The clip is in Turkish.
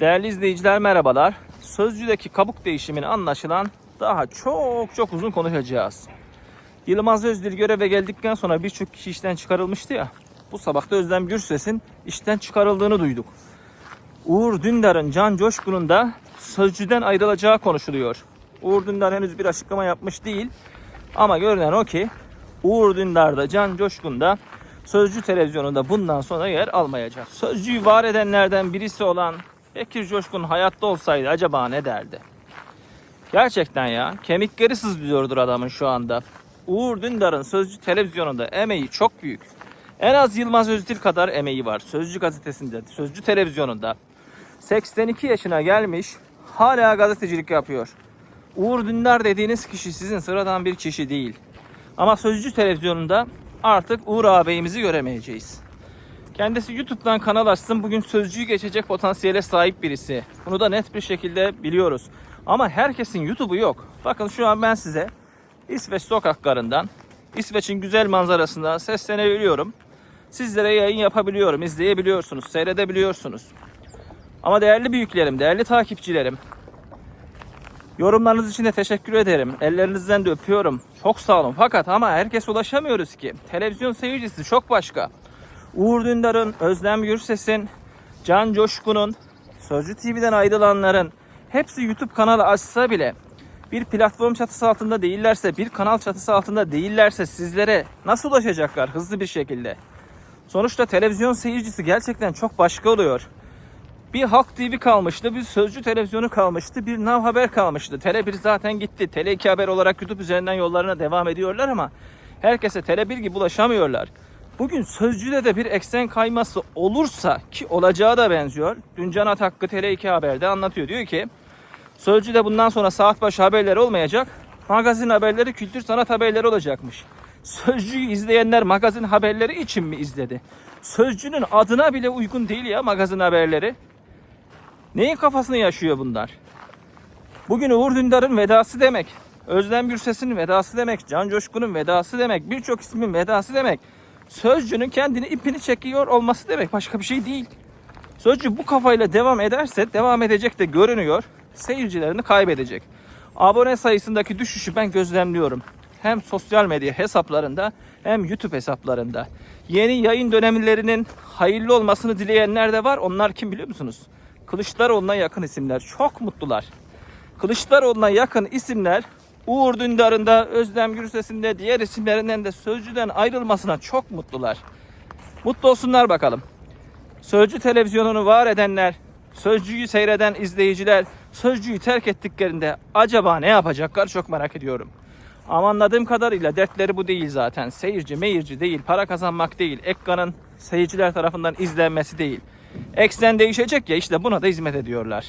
Değerli izleyiciler merhabalar. Sözcüdeki kabuk değişimini anlaşılan daha çok çok uzun konuşacağız. Yılmaz Özdil göreve geldikten sonra birçok kişi işten çıkarılmıştı ya. Bu sabah da Özlem Gürses'in işten çıkarıldığını duyduk. Uğur Dündar'ın Can Coşkun'un da Sözcü'den ayrılacağı konuşuluyor. Uğur Dündar henüz bir açıklama yapmış değil. Ama görünen o ki Uğur Dündar da Can Coşkun da Sözcü televizyonunda bundan sonra yer almayacak. Sözcüyü var edenlerden birisi olan Bekir Coşkun hayatta olsaydı acaba ne derdi? Gerçekten ya kemikleri sızlıyordur adamın şu anda. Uğur Dündar'ın Sözcü televizyonunda emeği çok büyük. En az Yılmaz Özdil kadar emeği var. Sözcü gazetesinde, Sözcü televizyonunda. 82 yaşına gelmiş hala gazetecilik yapıyor. Uğur Dündar dediğiniz kişi sizin sıradan bir kişi değil. Ama Sözcü televizyonunda artık Uğur ağabeyimizi göremeyeceğiz. Kendisi YouTube'dan kanal açsın. Bugün Sözcü'yü geçecek potansiyele sahip birisi. Bunu da net bir şekilde biliyoruz. Ama herkesin YouTube'u yok. Bakın şu an ben size İsveç sokaklarından, İsveç'in güzel manzarasında seslenebiliyorum. Sizlere yayın yapabiliyorum, izleyebiliyorsunuz, seyredebiliyorsunuz. Ama değerli büyüklerim, değerli takipçilerim, yorumlarınız için de teşekkür ederim. Ellerinizden de öpüyorum. Çok sağ olun. Fakat ama herkes ulaşamıyoruz ki. Televizyon seyircisi çok başka. Uğur Dündar'ın, Özlem Gürses'in, Can Coşkun'un, Sözcü TV'den ayrılanların hepsi YouTube kanalı açsa bile bir platform çatısı altında değillerse, bir kanal çatısı altında değillerse sizlere nasıl ulaşacaklar hızlı bir şekilde? Sonuçta televizyon seyircisi gerçekten çok başka oluyor. Bir Halk TV kalmıştı, bir Sözcü televizyonu kalmıştı, bir Nav Haber kalmıştı. Tele1 zaten gitti. Tele2 Haber olarak YouTube üzerinden yollarına devam ediyorlar ama herkese Tele1 gibi ulaşamıyorlar. Bugün Sözcü'de de bir eksen kayması olursa ki olacağı da benziyor. Dün Can Atakkı Tele2 Haber'de anlatıyor. Diyor ki Sözcü'de bundan sonra saat başı haberleri olmayacak. Magazin haberleri, kültür sanat haberleri olacakmış. Sözcü'yü izleyenler magazin haberleri için mi izledi? Sözcü'nün adına bile uygun değil ya magazin haberleri. Neyin kafasını yaşıyor bunlar? Bugün Uğur Dündar'ın vedası demek. Özlem Gürses'in vedası demek. Can Coşkun'un vedası demek. Birçok ismin vedası demek. Sözcünün kendini ipini çekiyor olması demek. Başka bir şey değil. Sözcü bu kafayla devam ederse devam edecek de görünüyor. Seyircilerini kaybedecek. Abone sayısındaki düşüşü ben gözlemliyorum. Hem sosyal medya hesaplarında hem YouTube hesaplarında. Yeni yayın dönemlerinin hayırlı olmasını dileyenler de var. Onlar kim biliyor musunuz? Kılıçdaroğlu'na yakın isimler. Çok mutlular. Kılıçdaroğlu'na yakın isimler Uğur Dündar'ın da Özlem Gürses'in de diğer isimlerinden de Sözcü'den ayrılmasına çok mutlular. Mutlu olsunlar bakalım. Sözcü televizyonunu var edenler, Sözcü'yü seyreden izleyiciler Sözcü'yü terk ettiklerinde acaba ne yapacaklar çok merak ediyorum. Ama anladığım kadarıyla dertleri bu değil zaten. Seyirci meyirci değil, para kazanmak değil, ekranın seyirciler tarafından izlenmesi değil. Eksen değişecek ya işte buna da hizmet ediyorlar.